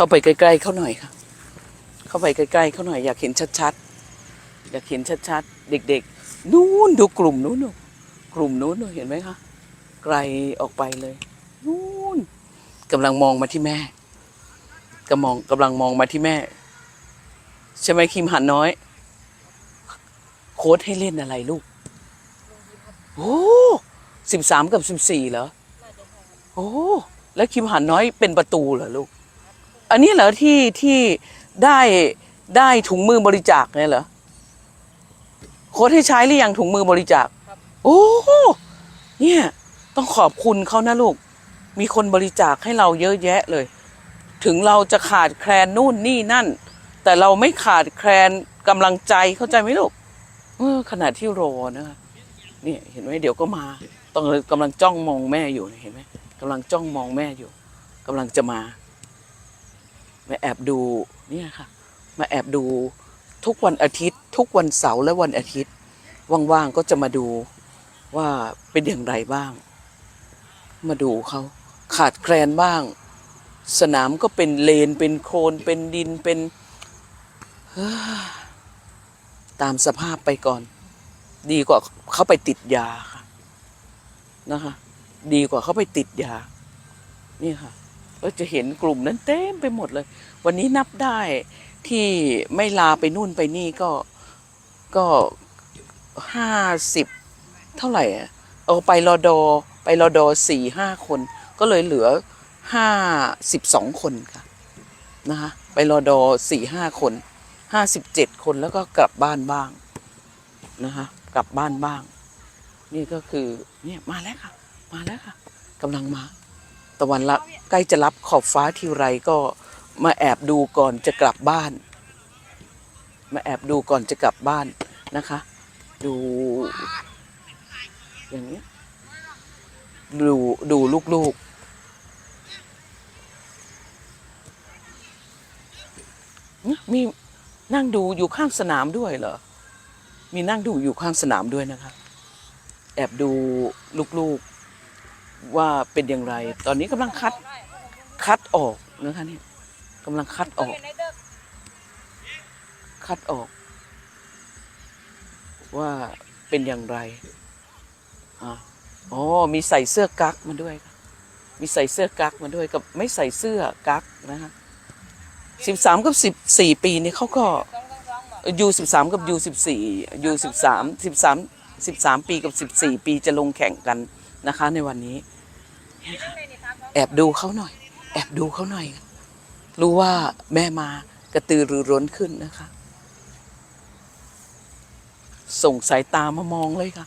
เข้าไปใกล้ๆเขาหน่อยค่ะ เข้าไปใกล้ๆเขาหน่อย อยากเห็นชัดๆ อยากเห็นชัดๆ เด็กๆ นู้นดูกลุ่มนู้นกลุ่มนู้นเห็นไหมคะ ไกลออกไปเลย นู้นกำลังมองมาที่แม่กำมองกำลังมองมาที่แม่ ใช่ไหมคิมหันน้อย โค้ดให้เล่นอะไรลูก โอ้สิบสามกับสิบสี่เหรอ โอ้ แล้วคิมหันน้อยเป็นประตูเหรอลูก อันนี้เหรอที่ที่ได้ได้ถุงมือบริจาคเนี่ยเหรอโค้ดให้ใช้หรือยังถุงมือบริจาคโอ้เนี่ยต้องขอบคุณเขานะลูก มีคนบริจาคให้เราเยอะแยะเลย ถึงเราจะขาดแคลนนู่นนี่นั่น แต่เราไม่ขาดแคลนกำลังใจเข้าใจไหมลูกเออขณะที่รอนะคะเนี่ยเห็นไหมเดี๋ยวก็มาต้องกำลังจ้องมองแม่อยู่เห็นไหมกำลังจ้องมองแม่อยู่กำลังจะมา มาแอบดูเนี่ยค่ะ มาแอบดูทุกวันอาทิตย์ ทุกวันเสาร์และวันอาทิตย์ ว่างๆก็จะมาดูว่าเป็นอย่างไรบ้าง มาดูเขาขาดแคลนบ้าง สนามก็เป็นเลนเป็นโคลนเป็นดินเป็นตามสภาพไปก่อน ดีกว่าเขาไปติดยาค่ะนะคะ ดีกว่าเขาไปติดยา นี่ค่ะ ก็จะเห็นกลุ่มนั้นเต็มไปหมดเลย วันนี้นับได้ที่ไม่ลาไปนู่นไปนี่ก็ก็ห้าสิบเท่าไหร่อะเอาไปรอดอไปรอดอสี่ห้าคน ก็เลยเหลือห้าสิบสองคนค่ะนะคะไปรอดอสี่ห้าคนห้าสิบเจ็ดคนแล้วก็กลับบ้านบ้างนะคะกลับบ้านบ้าง นี่ก็คือเนี่ยมาแล้วค่ะ มาแล้วค่ะกำลังมา ตะวันละใกล้จะรับขอบฟ้าทีไรก็มาแอบดูก่อนจะกลับบ้าน มาแอบดูก่อนจะกลับบ้านนะคะ ดู อย่างนี้ดูดูลูกๆมีนั่งดูอยู่ข้างสนามด้วยเหรอ มีนั่งดูอยู่ข้างสนามด้วยนะคะ แอบดูลูกๆ ว่าเป็นอย่างไร ตอนนี้กำลังคัดคัดออกนะคะเนี่ยกำลังคัดออก คัดออก ว่าเป็นอย่างไรอ๋อมีใส่เสื้อกั๊กมาด้วยมีใส่เสื้อกั๊กมาด้วยกับไม่ใส่เสื้อกั๊กนะคะสิบสามกับสิบสี่ปีนี่เขาก็ยูสิบสามกับยูสิบสี่ยูสิบสามสิบสามสิบสามปีกับสิบสี่ปีจะลงแข่งกัน นะคะ ในวันนี้แอบดูเขาหน่อย แอบดูเขาหน่อย รู้ว่าแม่มากระตือรือร้นขึ้นนะคะ ส่งสายตามามองเลยค่ะ